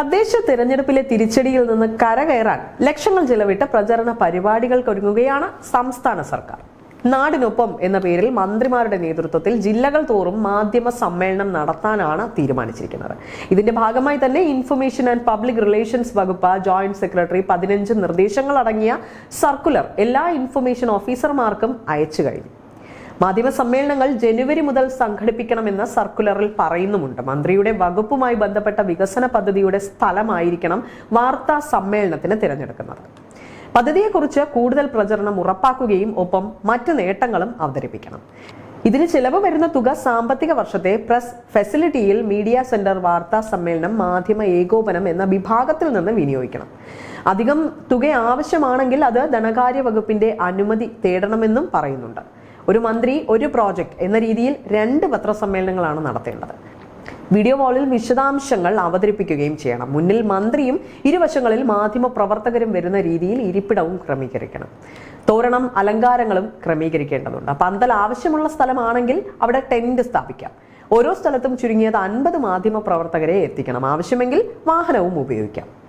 തദ്ദേശ തിരഞ്ഞെടുപ്പിലെ തിരിച്ചടിയിൽ നിന്ന് കരകയറാൻ ലക്ഷങ്ങൾ ചെലവിട്ട് പ്രചരണ പരിപാടികൾക്കൊരുങ്ങുകയാണ് സംസ്ഥാന സർക്കാർ. നാടിനൊപ്പം എന്ന പേരിൽ മന്ത്രിമാരുടെ നേതൃത്വത്തിൽ ജില്ലകൾ തോറും മാധ്യമ സമ്മേളനം നടത്താനാണ് തീരുമാനിച്ചിരിക്കുന്നത്. ഇതിന്റെ ഭാഗമായി തന്നെ ഇൻഫർമേഷൻ ആൻഡ് പബ്ലിക് റിലേഷൻസ് വകുപ്പ് ജോയിന്റ് സെക്രട്ടറി പതിനഞ്ച് നിർദ്ദേശങ്ങൾ അടങ്ങിയ സർക്കുലർ എല്ലാ ഇൻഫർമേഷൻ ഓഫീസർമാർക്കും അയച്ചു കഴിഞ്ഞു. മാധ്യമ സമ്മേളനങ്ങൾ ജനുവരി മുതൽ സംഘടിപ്പിക്കണമെന്ന് സർക്കുലറിൽ പറയുന്നുമുണ്ട്. മന്ത്രിയുടെ വകുപ്പുമായി ബന്ധപ്പെട്ട വികസന പദ്ധതിയുടെ സ്ഥലമായിരിക്കണം വാർത്താ സമ്മേളനത്തിന് തിരഞ്ഞെടുക്കുന്നത്. പദ്ധതിയെക്കുറിച്ച് കൂടുതൽ പ്രചരണം ഉറപ്പാക്കുകയും ഒപ്പം മറ്റ് നേട്ടങ്ങളും അവതരിപ്പിക്കണം. ഇതിന് ചിലവ് വരുന്ന തുക സാമ്പത്തിക വർഷത്തെ പ്രസ് ഫെസിലിറ്റിയിൽ മീഡിയ സെന്റർ വാർത്താ സമ്മേളനം മാധ്യമ ഏകോപനം എന്ന വിഭാഗത്തിൽ നിന്ന് വിനിയോഗിക്കണം. അധികം തുക ആവശ്യമാണെങ്കിൽ അത് ധനകാര്യ വകുപ്പിന്റെ അനുമതി തേടണമെന്നും പറയുന്നുണ്ട്. ഒരു മന്ത്രി ഒരു പ്രോജക്റ്റ് എന്ന രീതിയിൽ രണ്ട് പത്രസമ്മേളനങ്ങളാണ് നടത്തേണ്ടത്. വീഡിയോ വാളിൽ വിശദാംശങ്ങൾ അവതരിപ്പിക്കുകയും ചെയ്യണം. മുന്നിൽ മന്ത്രിയും ഇരുവശങ്ങളിൽ മാധ്യമ പ്രവർത്തകരും വരുന്ന രീതിയിൽ ഇരിപ്പിടവും ക്രമീകരിക്കണം. തോരണം അലങ്കാരങ്ങളും ക്രമീകരിക്കേണ്ടതുണ്ട്. പന്തൽ ആവശ്യമുള്ള സ്ഥലമാണെങ്കിൽ അവിടെ ടെന്റ് സ്ഥാപിക്കാം. ഓരോ സ്ഥലത്തും ചുരുങ്ങിയത് അൻപത് മാധ്യമ പ്രവർത്തകരെ എത്തിക്കണം. ആവശ്യമെങ്കിൽ വാഹനവും ഉപയോഗിക്കാം.